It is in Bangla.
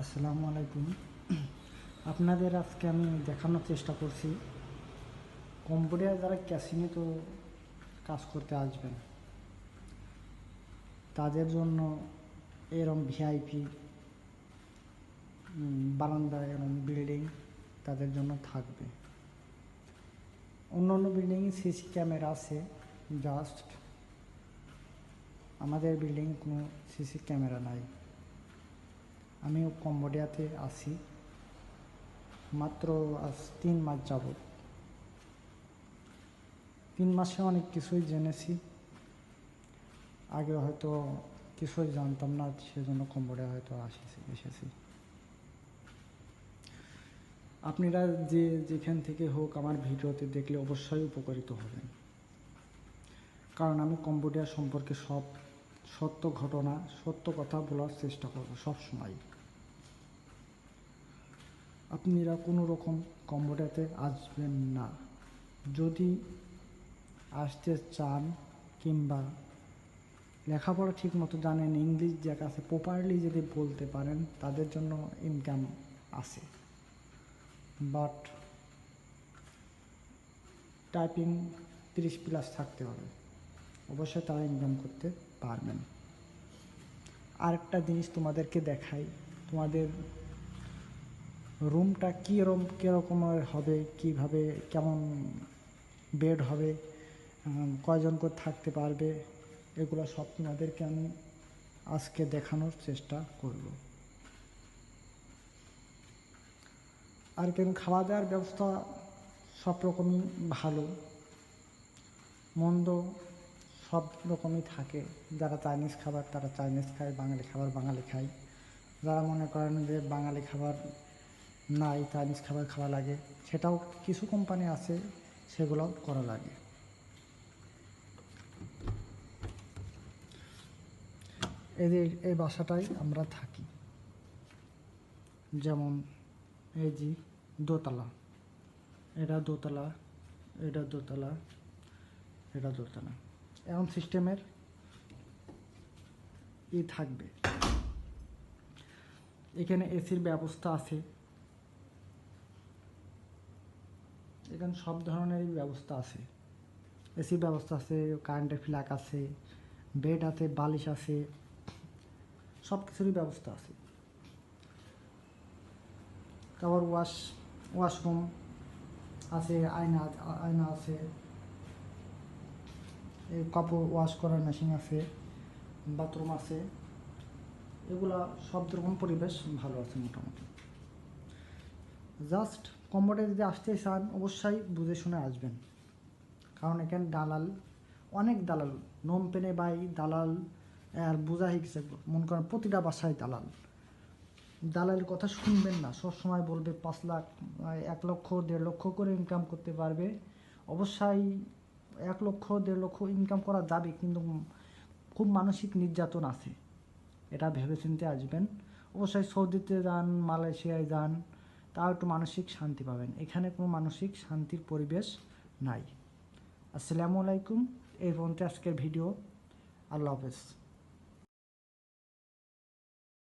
আসসালামু আলাইকুম। আপনাদের আজকে আমি দেখানোর চেষ্টা করছি। কম্পিউটার যারা ক্যাসিনে তো কাজ করতে আসবেন, তাদের জন্য এরম ভিআইপি বারান্দা এরম বিল্ডিং তাদের জন্য থাকবে। অন্য অন্য বিল্ডিংয়ে সিসি ক্যামেরা আছে, জাস্ট আমাদের বিল্ডিং কোনো সিসি ক্যামেরা নাই। আমিও কম্বোডিয়াতে আছি। মাত্র আজ তিন মাস যাবত। তিন মাসে অনেক কিছুই জেনেছি। আগে হয়তো কিছুই জানতাম না, সেজন্য কম্বোডিয়া হয়তো আসেছি, এসেছি। আপনারা যে যেখান থেকে হোক আমার ভিডিওতে দেখলে অবশ্যই উপকারিত হবেন। কারণ আমি কম্বোডিয়া সম্পর্কে সব সত্য ঘটনা, সত্য কথা বলার চেষ্টা করব সব সময় আপনারা কোনো রকম কম্বোডিয়াতে আসবেন না। যদি আসতে চান কিংবা লেখাপড়া ঠিক মতো জানেন, ইংলিশ যাকে আছে প্রপারলি যদি বলতে পারেন, তাদের জন্য ইনকাম আছে। বাট টাইপিং তিরিশ প্লাস থাকতে হবে। অবশ্যই তারা ইনকাম করতে পারবেন। আরেকটা জিনিস তোমাদেরকে দেখাই। তোমাদের রুমটা কীরকম কীরকমের হবে, কীভাবে, কেমন বেড হবে কয়জন করে থাকতে পারবে, এগুলো সব তোমাদেরকে আমি আজকে দেখানোর চেষ্টা করব। আর কেন খাওয়া দাওয়ার ব্যবস্থা সব রকমই ভালো, মন্দ সব রকমই থাকে। যারা চাইনিজ খাবার, তারা চাইনিজ খায়, বাঙালি খাবার বাঙালি খায়। যারা মনে করেন যে বাঙালি খাবার নাই চাইনিজ খাবার খাওয়া লাগে। সেটাও কিছু কোম্পানি আছে সেগুলোও করা লাগে। এদের, এই বাসাটাই আমরা থাকি। যেমন এই যে দোতলা। এটা দোতলা এটা দোতলা এটা দোতলা। এমন সিস্টেমের ই থাকবে। এখানে এসির ব্যবস্থা আছে। এখানে সব ধরনেরই ব্যবস্থা আছে। এসির ব্যবস্থা আছে কারেন্টের ফ্ল্যাক আছে বেড আছে, বালিশ আছে সব কিছুরই ব্যবস্থা আছে। তারপর ওয়াশ ওয়াশরুম আছে, আয়না আয়না আছে কাপড় ওয়াশ করার মেশিন আছে বাথরুম আছে। এগুলা সব রকম পরিবেশ ভালো আছে মোটামুটি। জাস্ট কম্বোডে যদি আসতে চান, অবশ্যই বুঝে শুনে আসবেন। কারণ এখানে দালাল, অনেক দালাল, নোম পেনে বাই দালাল, আর বোঝা গেছে, মনে করেন প্রতিটা বাসায় দালাল। দালালের কথা শুনবেন না, সবসময় বলবে পাঁচ লাখ, এক লক্ষ, দেড় লক্ষ করে ইনকাম করতে পারবে। অবশ্যই এক লক্ষ, দেড় লক্ষ ইনকাম করা যাবে, কিন্তু খুব মানসিক নির্যাতন আছে। এটা ভেবেচিন্তে আসবেন। অবশ্যই সৌদিতে যান, মালয়েশিয়ায় যান তাও একটু মানসিক শান্তি পাবেন। এখানে কোনো মানসিক শান্তির পরিবেশ নাই। আসসালামু আলাইকুম। এই পর্যন্ত আজকের ভিডিও। আল্লাহ হাফেজ।